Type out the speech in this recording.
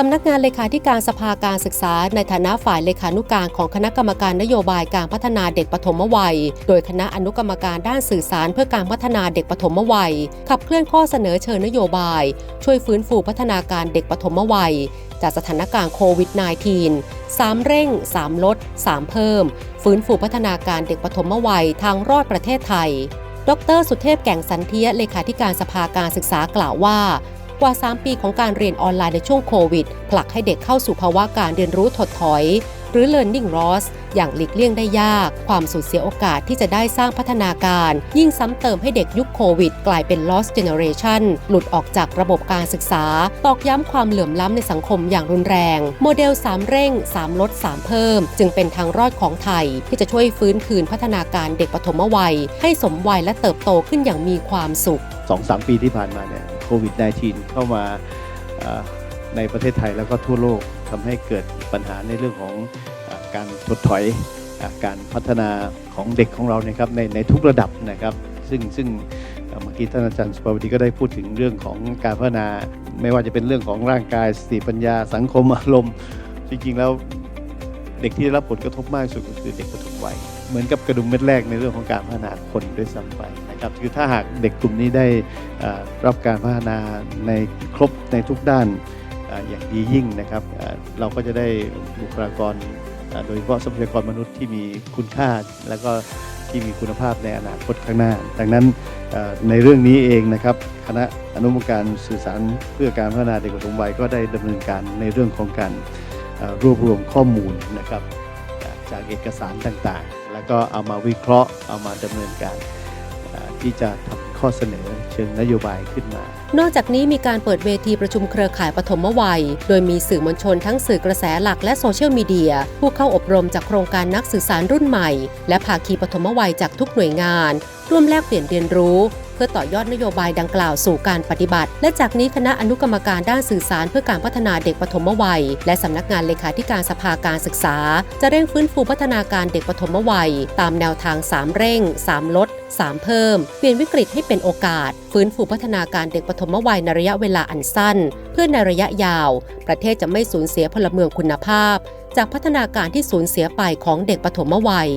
สำนักงานเลขาธิการสภาการศึกษา ในฐานะฝ่ายเลขานุการของคณะกรรมการนโยบายการพัฒนาเด็กปฐมวัย โดยคณะอนุกรรมการด้านสื่อสารเพื่อการพัฒนาเด็กปฐมวัย ขับเคลื่อนข้อเสนอเชิญนโยบาย ช่วยฟื้นฟูพัฒนาการเด็กปฐมวัย จากสถานการณ์โควิด -19 3 เร่ง 3 ลด 3 เพิ่ม ฟื้นฟูพัฒนาการเด็กปฐมวัยทางรอดประเทศไทย ดร สุเทพแก่งสันเทียเลขาธิการสภาการศึกษากล่าวว่า กว่า 3 ปีของการเรียนออนไลน์ในช่วงโควิด ผลักให้เด็กเข้าสู่ภาวะการเรียนรู้ถดถอย หรือ learning loss อย่างหลีกเลี่ยงได้ยาก ความสูญเสียโอกาสที่จะได้สร้างพัฒนาการ ยิ่งซ้ำเติมให้เด็กยุคโควิด กลายเป็น lost generation หลุดออกจากระบบการศึกษา ตอกย้ำความเหลื่อมล้ำในสังคมอย่างรุนแรง โมเดล 3 เร่ง 3 ลด 3 เพิ่ม จึงเป็นทางรอดของไทย ที่จะช่วยฟื้นคืนพัฒนาการเด็กปฐมวัย ให้สมวัยและเติบโตขึ้นอย่างมีความสุขสองสามปีที่ผ่านมาเนี่ย โควิด -19 เข้ามาในประเทศไทยแล้วก็ทั่วโลกทำให้เกิดปัญหาในเรื่องของอการถดถอยอการพัฒนาของเด็กของเราเนี่ยครับในในทุกระดับนะครับ ซึ่งซึ่งเมื่อกี้ท่านอาจารย์สุภาวดีก็ได้พูดถึงเรื่องของการพัฒนา ไม่ว่าจะเป็นเรื่องของร่างกายสติปัญญา สังคมอารมณ์จริงๆแล้วเด็กที่ได้รับผลกระทบมากที่สุดก็คือเด็กปฐมวัย เหมือนกับกระดุมเม็ดแรกในเรื่องของการพัฒนาคนด้วยซ้ำไปนะครับคือถ้าหากเด็กกลุ่มนี้ได้รับการพัฒนาในครบในทุกด้านออย่างดียิ่งนะครับเราก็จะได้บุคลากรโดยเฉพาะทรัพยากรมนุษย์ที่มีคุณค่าแล้วก็ที่มีคุณภาพในอนาคตข้างหน้า ดังนั้นในเรื่องนี้เองนะครับคณะอนุกรรมการสื่อสารเพื่อการพัฒนาเด็กปฐมวัยก็ได้ดำเนินการในเรื่องของการรวบรวมข้อมูลนะครับ จากเอกสารต่างๆ แล้วก็เอามาวิเคราะห์เอามาดำเนินการที่จะทำข้อเสนอเชิงนโยบายขึ้นมา นอกจากนี้มีการเปิดเวทีประชุมเครือข่ายปฐมวัย โดยมีสื่อมวลชนทั้งสื่อกระแสหลักและโซเชียลมีเดีย ผู้เข้าอบรมจากโครงการนักสื่อสารรุ่นใหม่ และภาคีปฐมวัยจากทุกหน่วยงาน ร่วมแลกเปลี่ยนเรียนรู้ พื่อต่อยอดนโยบายดังกล่าวสู่การปฏิบัติ และจากนี้คณะอนุกรรมการด้านสื่อสารเพื่อการพัฒนาเด็กปฐมวัย และสำนักงานเลขาธิการสภาการศึกษา จะเร่งฟื้นฟูพัฒนาการเด็กปฐมวัย ตามแนวทาง 3 เร่ง 3 ลด 3 เพิ่ม เปลี่ยนวิกฤตให้เป็นโอกาส ฟื้นฟูพัฒนาการเด็กปฐมวัยในระยะเวลาอันสั้น เพื่อในระยะยาว ประเทศจะไม่สูญเสียพลเมืองคุณภาพ จากพัฒนาการที่สูญเสียไปของเด็กปฐมวัย